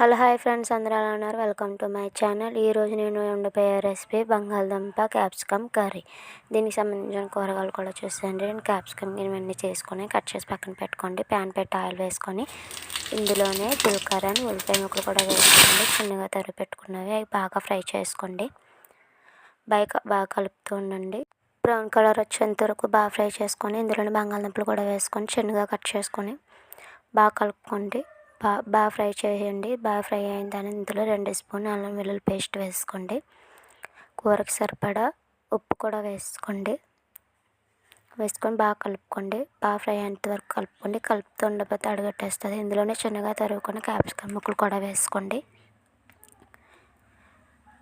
Hello hi friends అందరూ ఎలా ఉన్నారు? Welcome to my channel. ఈరోజు నేను వండిపోయే రెసిపీ బంగాళదుంప క్యాప్సికమ్ కర్రీ. దీనికి సంబంధించిన కూరగాయలు కూడా చూసేయండి. నేను క్యాప్సికమ్ ఇవన్నీ చేసుకొని కట్ చేసి పక్కన పెట్టుకోండి. ప్యాన్ పెట్టి ఆయిల్ వేసుకొని ఇందులోనే జీలకర్ర అని ఉల్లిపాయ ముక్కలు కూడా వేసుకోండి. చిన్నగా తరిగి పెట్టుకున్నవి అవి బాగా ఫ్రై చేసుకోండి. బాగా బాగా కలుపుతూ ఉండండి. బ్రౌన్ కలర్ వచ్చేంత వరకు బాగా ఫ్రై చేసుకొని ఇందులోనే బంగాళదుంపలు కూడా వేసుకొని చిన్నగా కట్ చేసుకొని బాగా కలుపుకోండి. బాగా బాగా ఫ్రై చేయండి. బాగా ఫ్రై అయిన దాని ఇందులో రెండు స్పూన్ అల్లం వెల్లుల్లి పేస్ట్ వేసుకోండి. కూరకి సరిపడా ఉప్పు కూడా వేసుకోండి. వేసుకొని బాగా కలుపుకోండి. బాగా ఫ్రై అయ్యేంత వరకు కలుపుకోండి. కలుపుతూ ఉండకపోతే అడగట్టేస్తుంది. ఇందులోనే చిన్నగా తరుగుకొని క్యాప్సికమ్ ముక్కలు కూడా వేసుకోండి.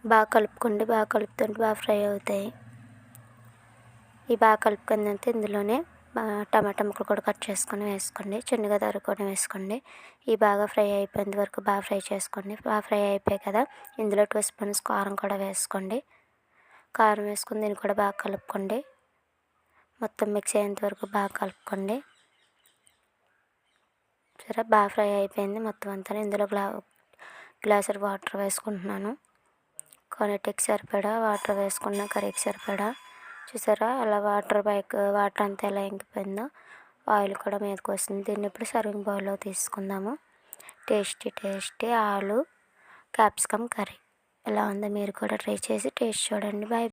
బాగా కలుపుకోండి. బాగా కలుపుతుంటే బాగా ఫ్రై అవుతాయి. ఈ బాగా కలుపుకుందంటే ఇందులోనే టమాటా ముక్కలు కూడా కట్ చేసుకొని వేసుకోండి. చిన్నగా తరుక్కొని వేసుకోండి. ఈ బాగా ఫ్రై అయిపోయేంత వరకు బాగా ఫ్రై చేసుకోండి. బాగా ఫ్రై అయిపోయాయి కదా ఇందులో టూ స్పూన్స్ కారం కూడా వేసుకోండి. కారం వేసుకుని దీన్ని కూడా బాగా కలుపుకోండి. మొత్తం మిక్స్ అయ్యేంత వరకు బాగా కలుపుకోండి. సరే బాగా ఫ్రై అయిపోయింది మొత్తం అంతా. ఇందులో గ్లా గ్లాసర్ వాటర్ వేసుకుంటున్నాను. కొన్నిటికి సరిపడా వాటర్ వేసుకున్న కర్రీకి సరిపడా చూసారా? అలా వాటర్ బైక్ వాటర్ అంతా ఎలా ఇంకిపోయిందో ఆయిల్ కూడా మీదకి వస్తుంది. దీన్ని ఇప్పుడు సర్వింగ్ బౌల్లో తీసుకుందాము. Tasty tasty aloo capsicum curry. ఎలా ఉందో మీరు కూడా ట్రై చేసి టేస్ట్ చూడండి. బాయ్